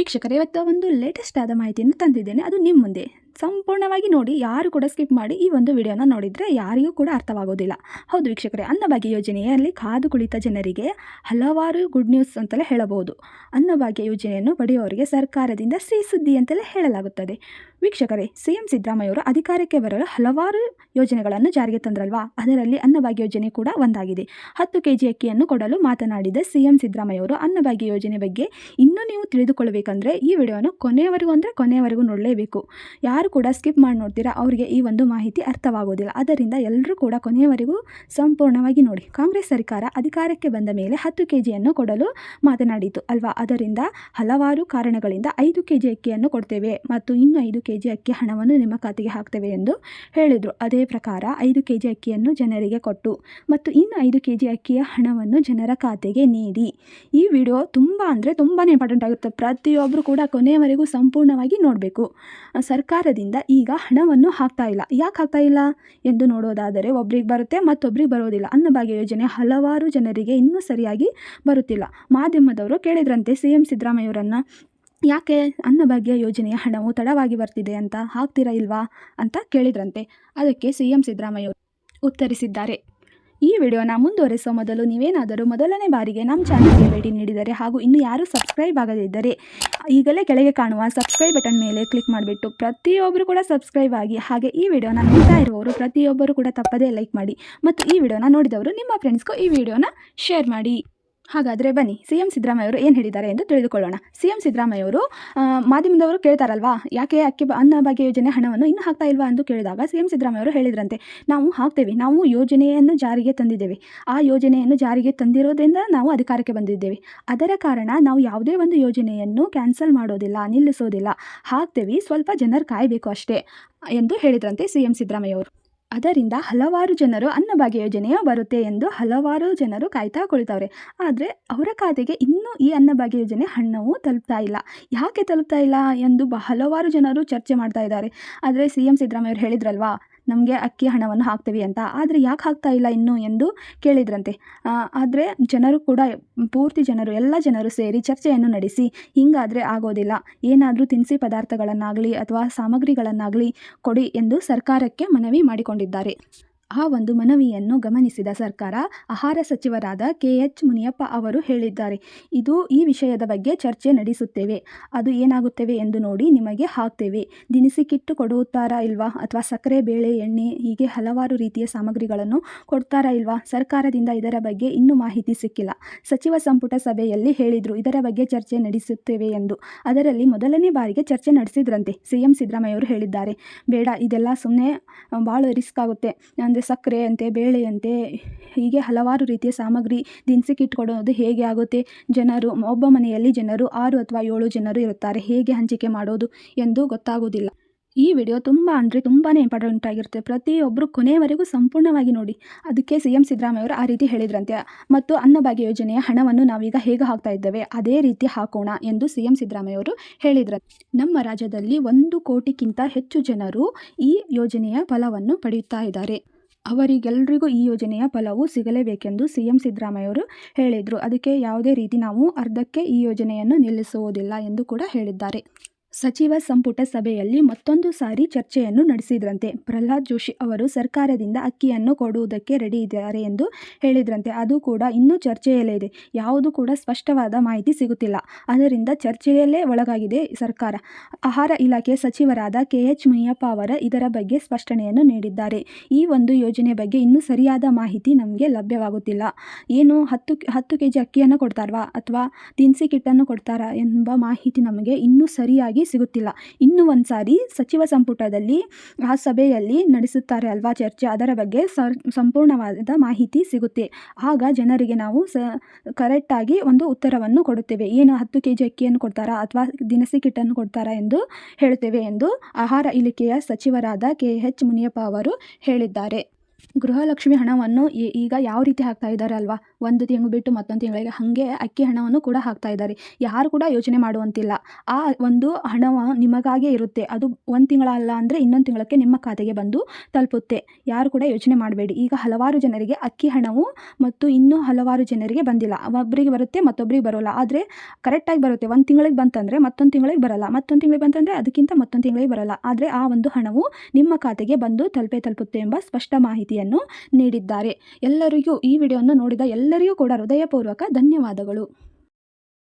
ವೀಕ್ಷಕರೇ, ಇವತ್ತು ಒಂದು ಲೇಟೆಸ್ಟ್ ಆದ ಮಾಹಿತಿಯನ್ನು ತಂದಿದ್ದೇನೆ. ಅದು ನಿಮ್ಮ ಮುಂದೆ. ಸಂಪೂರ್ಣವಾಗಿ ನೋಡಿ, ಯಾರು ಕೂಡ ಸ್ಕಿಪ್ ಮಾಡಿ ಈ ಒಂದು ವಿಡಿಯೋನ ನೋಡಿದರೆ ಯಾರಿಗೂ ಕೂಡ ಅರ್ಥವಾಗೋದಿಲ್ಲ. ಹೌದು ವೀಕ್ಷಕರೇ ಅನ್ನಭಾಗ್ಯ ಯೋಜನೆಯಲ್ಲಿ ಕಾದು ಕುಳಿತ ಜನರಿಗೆ ಹಲವಾರು ಗುಡ್ ನ್ಯೂಸ್ ಅಂತಲೇ ಹೇಳಬಹುದು. ಅನ್ನಭಾಗ್ಯ ಯೋಜನೆಯನ್ನು ಪಡೆಯುವವರಿಗೆ ಸರ್ಕಾರದಿಂದ ಸಿಹಿ ಸುದ್ದಿ ಅಂತಲೇ ಹೇಳಲಾಗುತ್ತದೆ. ವೀಕ್ಷಕರೇ, ಸಿಎಂ ಸಿದ್ದರಾಮಯ್ಯವರು ಅಧಿಕಾರಕ್ಕೆ ಬರಲು ಹಲವಾರು ಯೋಜನೆಗಳನ್ನು ಜಾರಿಗೆ ತಂದ್ರಲ್ವಾ? ಅದರಲ್ಲಿ ಅನ್ನಭಾಗ್ಯ ಯೋಜನೆ ಕೂಡ ಒಂದಾಗಿದೆ. ಹತ್ತು ಕೆ ಜಿ ಅಕ್ಕಿಯನ್ನು ಕೊಡಲು ಮಾತನಾಡಿದ ಸಿಎಂ ಸಿದ್ದರಾಮಯ್ಯವರು ಅನ್ನಭಾಗ್ಯ ಯೋಜನೆ ಬಗ್ಗೆ ಇನ್ನೂ ನೀವು ತಿಳಿದುಕೊಳ್ಳಬೇಕಂದ್ರೆ ಈ ವಿಡಿಯೋನ ಕೊನೆಯವರೆಗೂ ಅಂದರೆ ಕೊನೆಯವರೆಗೂ ನೋಡಲೇಬೇಕು. ಯಾರು ಕೂಡ ಸ್ಕಿಪ್ ಮಾಡಿ ನೋಡ್ತೀರಾ, ಅವರಿಗೆ ಈ ಒಂದು ಮಾಹಿತಿ ಅರ್ಥವಾಗೋದಿಲ್ಲ. ಅದರಿಂದ ಎಲ್ಲರೂ ಕೂಡ ಕೊನೆಯವರೆಗೂ ಸಂಪೂರ್ಣವಾಗಿ ನೋಡಿ. ಕಾಂಗ್ರೆಸ್ ಸರ್ಕಾರ ಅಧಿಕಾರಕ್ಕೆ ಬಂದ ಮೇಲೆ ಹತ್ತು ಕೆ ಜಿಯನ್ನು ಕೊಡಲು ಮಾತನಾಡಿತು ಅಲ್ವಾ? ಅದರಿಂದ ಹಲವಾರು ಕಾರಣಗಳಿಂದ ಐದು ಕೆ ಜಿ ಅಕ್ಕಿಯನ್ನು ಕೊಡ್ತೇವೆ ಮತ್ತು ಇನ್ನು ಐದು ಜಿ ಅಕ್ಕಿ ಹಣವನ್ನು ನಿಮ್ಮ ಖಾತೆಗೆ ಹಾಕ್ತೇವೆ ಎಂದು ಹೇಳಿದರು. ಅದೇ ಪ್ರಕಾರ ಐದು ಕೆ ಜಿ ಅಕ್ಕಿಯನ್ನು ಜನರಿಗೆ ಕೊಟ್ಟು ಮತ್ತು ಇನ್ನು ಐದು ಕೆ ಜಿ ಅಕ್ಕಿಯ ಹಣವನ್ನು ಜನರ ಖಾತೆಗೆ ನೀಡಿ. ಈ ವಿಡಿಯೋ ತುಂಬ ಅಂದರೆ ತುಂಬಾ ಇಂಪಾರ್ಟೆಂಟ್ ಆಗುತ್ತೆ ಪ್ರತಿಯೊಬ್ಬರು ಕೂಡ ಕೊನೆಯವರೆಗೂ ಸಂಪೂರ್ಣವಾಗಿ ನೋಡಬೇಕು. ಸರ್ಕಾರದಿಂದ ಈಗ ಹಣವನ್ನು ಹಾಕ್ತಾ ಇಲ್ಲ. ಯಾಕೆ ಹಾಕ್ತಾ ಇಲ್ಲ? ಎಂದು ನೋಡೋದಾದರೆ ಒಬ್ರಿಗೆ ಬರುತ್ತೆ, ಮತ್ತೊಬ್ರಿಗೆ ಬರೋದಿಲ್ಲ ಅನ್ನಭಾಗ್ಯ ಯೋಜನೆ ಹಲವಾರು ಜನರಿಗೆ ಇನ್ನೂ ಸರಿಯಾಗಿ ಬರುತ್ತಿಲ್ಲ. ಮಾಧ್ಯಮದವರು ಕೇಳಿದ್ರಂತೆ ಸಿ ಎಂ ಸಿದ್ದರಾಮಯ್ಯವರನ್ನು ಯಾಕೆ ಅನ್ನಭಾಗ್ಯ ಯೋಜನೆಯ ಹಣವು ತಡವಾಗಿ ಬರ್ತಿದೆ ಅಂತ ಹಾಕ್ತೀರಾ ಇಲ್ವಾ ಅಂತ ಕೇಳಿದ್ರಂತೆ. ಅದಕ್ಕೆ ಸಿ ಎಂ ಸಿದ್ದರಾಮಯ್ಯ ಉತ್ತರಿಸಿದ್ದಾರೆ. ಈ ವಿಡಿಯೋನ ಮುಂದುವರಿಸುವ ಮೊದಲು ನೀವೇನಾದರೂ ಮೊದಲನೇ ಬಾರಿಗೆ ನಮ್ಮ ಚಾನಲ್ಗೆ ಭೇಟಿ ನೀಡಿದರೆ ಹಾಗೂ ಇನ್ನು ಯಾರೂ ಸಬ್ಸ್ಕ್ರೈಬ್ ಆಗದಿದ್ದರೆ ಈಗಲೇ ಕೆಳಗೆ ಕಾಣುವ ಸಬ್ಸ್ಕ್ರೈಬ್ ಬಟನ್ ಮೇಲೆ ಕ್ಲಿಕ್ ಮಾಡಿಬಿಟ್ಟು ಪ್ರತಿಯೊಬ್ಬರು ಕೂಡ ಸಬ್ಸ್ಕ್ರೈಬ್ ಆಗಿ ಹಾಗೆ ಈ ವಿಡಿಯೋನ ನೋಡ್ತಾ ಇರುವವರು ಪ್ರತಿಯೊಬ್ಬರು ಕೂಡ ತಪ್ಪದೇ ಲೈಕ್ ಮಾಡಿ ಮತ್ತು ಈ ವಿಡಿಯೋನ ನೋಡಿದವರು ನಿಮ್ಮ ಫ್ರೆಂಡ್ಸ್ಗೂ ಈ ವಿಡಿಯೋನ ಶೇರ್ ಮಾಡಿ. ಹಾಗಾದರೆ ಬನ್ನಿ, ಸಿ ಎಂ ಸಿದ್ದರಾಮಯ್ಯವರು ಏನು ಹೇಳಿದ್ದಾರೆ ಎಂದು ತಿಳಿದುಕೊಳ್ಳೋಣ. ಸಿ ಎಂ ಸಿದ್ದರಾಮಯ್ಯವರು ಮಾಧ್ಯಮದವರು ಕೇಳ್ತಾರಲ್ವಾ? ಯಾಕೆ ಅಕ್ಕಿ ಅನ್ನ ಭಾಗ್ಯ ಯೋಜನೆ ಹಣವನ್ನು ಇನ್ನೂ ಹಾಕ್ತಾ ಇಲ್ವಾ ಎಂದು ಕೇಳಿದಾಗ ಸಿ ಎಂ ಸಿದ್ದರಾಮಯ್ಯವರು ಹೇಳಿದ್ರಂತೆ, ನಾವು ಹಾಕ್ತೇವೆ, ನಾವು ಯೋಜನೆಯನ್ನು ಜಾರಿಗೆ ತಂದಿದ್ದೇವೆ. ಆ ಯೋಜನೆಯನ್ನು ಜಾರಿಗೆ ತಂದಿರೋದ್ರಿಂದ ನಾವು ಅಧಿಕಾರಕ್ಕೆ ಬಂದಿದ್ದೇವೆ. ಅದರ ಕಾರಣ ನಾವು ಯಾವುದೇ ಒಂದು ಯೋಜನೆಯನ್ನು ಕ್ಯಾನ್ಸಲ್ ಮಾಡೋದಿಲ್ಲ, ನಿಲ್ಲಿಸೋದಿಲ್ಲ. ಹಾಕ್ತೇವೆ, ಸ್ವಲ್ಪ ಜನರು ಕಾಯಬೇಕು ಅಷ್ಟೇ ಎಂದು ಹೇಳಿದ್ರಂತೆ ಸಿ ಎಂ ಸಿದ್ದರಾಮಯ್ಯವರು. ಅದರಿಂದ ಹಲವಾರು ಜನರು ಅನ್ನಭಾಗ್ಯ ಯೋಜನೆಯ ಬರುತ್ತೆ ಎಂದು ಹಲವಾರು ಜನರು ಕಾಯ್ತಾ ಕುಳಿತವ್ರೆ. ಆದರೆ ಅವರ ಖಾತೆಗೆ ಇನ್ನೂ ಈ ಅನ್ನಭಾಗ್ಯ ಯೋಜನೆ ಹಣವು ತಲುಪ್ತಾ ಇಲ್ಲ. ಯಾಕೆ ತಲುಪ್ತಾ ಇಲ್ಲ ಎಂದು ಬ, ಹಲವಾರು ಜನರು ಚರ್ಚೆ ಮಾಡ್ತಾ ಇದ್ದಾರೆ. ಆದರೆ ಸಿ ಎಂ ಸಿದ್ದರಾಮಯ್ಯವರು ಹೇಳಿದ್ರಲ್ವಾ? ನಮಗೆ ಅಕ್ಕಿ ಹಣವನ್ನು ಹಾಕ್ತೀವಿ ಅಂತ. ಆದರೆ ಯಾಕೆ ಹಾಕ್ತಾ ಇಲ್ಲ ಇನ್ನೂ ಎಂದು ಕೇಳಿದ್ರಂತೆ. ಆದರೆ ಜನರು ಕೂಡ ಪೂರ್ತಿ ಜನರು, ಎಲ್ಲ ಜನರು ಸೇರಿ ಚರ್ಚೆಯನ್ನು ನಡೆಸಿ, ಹಿಂಗಾದರೆ ಆಗೋದಿಲ್ಲ. ಏನಾದರೂ ತಿನಿಸಿ ಪದಾರ್ಥಗಳನ್ನಾಗಲಿ ಅಥವಾ ಸಾಮಗ್ರಿಗಳನ್ನಾಗಲಿ ಕೊಡಿ ಎಂದು ಸರ್ಕಾರಕ್ಕೆ ಮನವಿ ಮಾಡಿಕೊಂಡಿದ್ದಾರೆ. ಆ ಒಂದು ಮನವಿಯನ್ನು ಗಮನಿಸಿದ ಸರ್ಕಾರ, ಆಹಾರ ಸಚಿವರಾದ ಕೆ ಎಚ್ ಮುನಿಯಪ್ಪ ಅವರು ಹೇಳಿದ್ದಾರೆ. ಇದು ಈ ವಿಷಯದ ಬಗ್ಗೆ ಚರ್ಚೆ ನಡೆಸುತ್ತೇವೆ. ಅದು ಏನಾಗುತ್ತೇವೆ ಎಂದು ನೋಡಿ ನಿಮಗೆ ಹಾಕ್ತೇವೆ. ದಿನಸಿ ಕಿಟ್ಟು ಕೊಡುತ್ತಾರಾ ಇಲ್ವಾ? ಅಥವಾ ಸಕ್ಕರೆ, ಬೇಳೆ, ಎಣ್ಣೆ, ಹೀಗೆ ಹಲವಾರು ರೀತಿಯ ಸಾಮಗ್ರಿಗಳನ್ನು ಕೊಡ್ತಾರಾ ಇಲ್ವಾ? ಸರ್ಕಾರದಿಂದ ಇದರ ಬಗ್ಗೆ ಇನ್ನೂ ಮಾಹಿತಿ ಸಿಕ್ಕಿಲ್ಲ. ಸಚಿವ ಸಂಪುಟ ಸಭೆಯಲ್ಲಿ ಹೇಳಿದರು, ಇದರ ಬಗ್ಗೆ ಚರ್ಚೆ ನಡೆಸುತ್ತೇವೆ ಎಂದು. ಅದರಲ್ಲಿ ಮೊದಲನೇ ಬಾರಿಗೆ ಚರ್ಚೆ ನಡೆಸಿದ್ರಂತೆ ಸಿ ಎಂ ಸಿದ್ದರಾಮಯ್ಯವರು ಹೇಳಿದ್ದಾರೆ. ಬೇಡ, ಇದೆಲ್ಲ ಸುಮ್ಮನೆ ಭಾಳ ರಿಸ್ಕ್ ಆಗುತ್ತೆ. ಅಂದರೆ ಸಕ್ಕರೆ ಅಂತೆ, ಬೇಳೆ ಅಂತೆ, ಹೀಗೆ ಹಲವಾರು ರೀತಿಯ ಸಾಮಗ್ರಿ ದಿನಸಿ ಕಿಟ್ ಕೊಡೋದು ಹೇಗೆ ಆಗುತ್ತೆ? ಜನರು, ಒಬ್ಬ ಮನೆಯಲ್ಲಿ ಜನರು, ಆರು ಅಥವಾ ಏಳು ಜನರು ಇರುತ್ತಾರೆ. ಹೇಗೆ ಹಂಚಿಕೆ ಮಾಡೋದು ಎಂದು ಗೊತ್ತಾಗೋದಿಲ್ಲ ಈ ವಿಡಿಯೋ ತುಂಬ ಅಂದರೆ ತುಂಬಾ ಇಂಪಾರ್ಟೆಂಟ್ ಆಗಿರುತ್ತೆ. ಪ್ರತಿಯೊಬ್ಬರು ಕೊನೆಯವರೆಗೂ ಸಂಪೂರ್ಣವಾಗಿ ನೋಡಿ. ಅದಕ್ಕೆ ಸಿ ಎಂ ಸಿದ್ದರಾಮಯ್ಯವರು ಆ ರೀತಿ ಹೇಳಿದ್ರಂತೆ. ಮತ್ತು ಅನ್ನಭಾಗ್ಯ ಯೋಜನೆಯ ಹಣವನ್ನು ನಾವೀಗ ಹೇಗೆ ಹಾಕ್ತಾ ಇದ್ದೇವೆ? ಅದೇ ರೀತಿ ಹಾಕೋಣ ಎಂದು ಸಿ ಎಂ ಸಿದ್ದರಾಮಯ್ಯವರು ಹೇಳಿದ್ರು ನಮ್ಮ ರಾಜ್ಯದಲ್ಲಿ ಒಂದು ಕೋಟಿಗಿಂತ ಹೆಚ್ಚು ಜನರು ಈ ಯೋಜನೆಯ ಫಲವನ್ನು ಪಡೆಯುತ್ತಾ ಇದ್ದಾರೆ. ಅವರಿಗೆಲ್ಲರಿಗೂ ಈ ಯೋಜನೆಯ ಫಲವು ಸಿಗಲೇಬೇಕೆಂದು ಸಿ ಎಂ ಸಿದ್ದರಾಮಯ್ಯವರು ಹೇಳಿದರು. ಅದಕ್ಕೆ ಯಾವುದೇ ರೀತಿ ನಾವು ಅರ್ಧಕ್ಕೆ ಈ ಯೋಜನೆಯನ್ನು ನಿಲ್ಲಿಸುವುದಿಲ್ಲ ಎಂದು ಕೂಡ ಹೇಳಿದ್ದಾರೆ. ಸಚಿವ ಸಂಪುಟ ಸಭೆಯಲ್ಲಿ ಮತ್ತೊಂದು ಸಾರಿ ಚರ್ಚೆಯನ್ನು ನಡೆಸಿದ್ರಂತೆ. ಪ್ರಹ್ಲಾದ್ ಜೋಶಿ ಅವರು ಸರ್ಕಾರದಿಂದ ಅಕ್ಕಿಯನ್ನು ಕೊಡುವುದಕ್ಕೆ ರೆಡಿ ಇದ್ದಾರೆ ಎಂದು ಹೇಳಿದ್ರಂತೆ. ಅದು ಕೂಡ ಇನ್ನೂ ಚರ್ಚೆಯಲ್ಲೇ ಇದೆ. ಯಾವುದು ಕೂಡ ಸ್ಪಷ್ಟವಾದ ಮಾಹಿತಿ ಸಿಗುತ್ತಿಲ್ಲ. ಅದರಿಂದ ಚರ್ಚೆಯಲ್ಲೇ ಒಳಗಾಗಿದೆ ಸರ್ಕಾರ. ಆಹಾರ ಇಲಾಖೆ ಸಚಿವರಾದ ಕೆ ಎಚ್ ಮುನಿಯಪ್ಪ ಅವರ ಇದರ ಬಗ್ಗೆ ಸ್ಪಷ್ಟನೆಯನ್ನು ನೀಡಿದ್ದಾರೆ. ಈ ಒಂದು ಯೋಜನೆ ಬಗ್ಗೆ ಇನ್ನೂ ಸರಿಯಾದ ಮಾಹಿತಿ ನಮಗೆ ಲಭ್ಯವಾಗುತ್ತಿಲ್ಲ. ಏನು ಹತ್ತು ಹತ್ತು ಕೆ ಜಿ ಅಕ್ಕಿಯನ್ನು ಕೊಡ್ತಾರವಾ ಅಥವಾ ದಿನಸಿ ಕಿಟ್ಟನ್ನು ಕೊಡ್ತಾರಾ ಎಂಬ ಮಾಹಿತಿ ನಮಗೆ ಇನ್ನೂ ಸರಿಯಾಗಿ ಸಿಗುತ್ತಿಲ್ಲ. ಇನ್ನು ಒಂದು ಸಾರಿ ಸಚಿವ ಸಂಪುಟದಲ್ಲಿ ಆ ಸಭೆಯಲ್ಲಿ ನಡೆಸುತ್ತಾರೆ ಅಲ್ವಾ ಚರ್ಚೆ, ಅದರ ಬಗ್ಗೆ ಸಂಪೂರ್ಣವಾದ ಮಾಹಿತಿ ಸಿಗುತ್ತೆ. ಆಗ ಜನರಿಗೆ ನಾವು ಸ ಕರೆಕ್ಟಾಗಿ ಒಂದು ಉತ್ತರವನ್ನು ಕೊಡುತ್ತೇವೆ. ಏನು ಹತ್ತು ಕೆ ಜಿ ಅಕ್ಕಿಯನ್ನು ಕೊಡ್ತಾರಾ ಅಥವಾ ದಿನಸಿ ಕಿಟ್ಟನ್ನು ಕೊಡ್ತಾರಾ ಎಂದು ಹೇಳುತ್ತೇವೆ ಎಂದು ಆಹಾರ ಇಲಾಖೆಯ ಸಚಿವರಾದ ಕೆ ಎಚ್ ಮುನಿಯಪ್ಪ ಅವರು ಹೇಳಿದ್ದಾರೆ. ಗೃಹಲಕ್ಷ್ಮಿ ಹಣವನ್ನು ಈಗ ಯಾವ ರೀತಿ ಹಾಕ್ತಾ ಇದ್ದಾರೆ ಅಲ್ವಾ? ಒಂದು ತಿಂಗಳು ಬಿಟ್ಟು ಮತ್ತೊಂದು ತಿಂಗಳಿಗೆ ಹಾಗೆ ಅಕ್ಕಿ ಹಣವನ್ನು ಕೂಡ ಹಾಕ್ತಾ ಇದ್ದಾರೆ. ಯಾರು ಕೂಡ ಯೋಚನೆ ಮಾಡುವಂತಿಲ್ಲ. ಆ ಒಂದು ಹಣವ ನಿಮಗಾಗೇ ಇರುತ್ತೆ. ಅದು ಒಂದು ತಿಂಗಳ ಅಲ್ಲ ಅಂದರೆ ಇನ್ನೊಂದು ತಿಂಗಳಕ್ಕೆ ನಿಮ್ಮ ಖಾತೆಗೆ ಬಂದು ತಲುಪುತ್ತೆ. ಯಾರು ಕೂಡ ಯೋಚನೆ ಮಾಡಬೇಡಿ. ಈಗ ಹಲವಾರು ಜನರಿಗೆ ಅಕ್ಕಿ ಹಣವು ಮತ್ತು ಇನ್ನೂ ಹಲವಾರು ಜನರಿಗೆ ಬಂದಿಲ್ಲ. ಒಬ್ಬರಿಗೆ ಬರುತ್ತೆ ಮತ್ತೊಬ್ಬರಿಗೆ ಬರೋಲ್ಲ. ಆದರೆ ಕರೆಕ್ಟಾಗಿ ಬರುತ್ತೆ. ಒಂದು ತಿಂಗಳಿಗೆ ಬಂತಂದರೆ ಮತ್ತೊಂದು ತಿಂಗಳಿಗೆ ಬರಲ್ಲ. ಮತ್ತೊಂದು ತಿಂಗಳಿಗೆ ಬಂತಂದರೆ ಅದಕ್ಕಿಂತ ಮತ್ತೊಂದು ತಿಂಗಳಿಗೆ ಬರಲ್ಲ. ಆದರೆ ಆ ಒಂದು ಹಣವು ನಿಮ್ಮ ಖಾತೆಗೆ ಬಂದು ತಲುಪೇ ತಲುಪುತ್ತೆ ಎಂಬ ಸ್ಪಷ್ಟ ಮಾಹಿತಿಯನ್ನು ನೀಡಿದ್ದಾರೆ. ಎಲ್ಲರಿಗೂ ಈ ವಿಡಿಯೋವನ್ನು ನೋಡಿದ ಎಲ್ಲರಿಗೂ ಕೂಡ ಹೃದಯಪೂರ್ವಕ ಧನ್ಯವಾದಗಳು.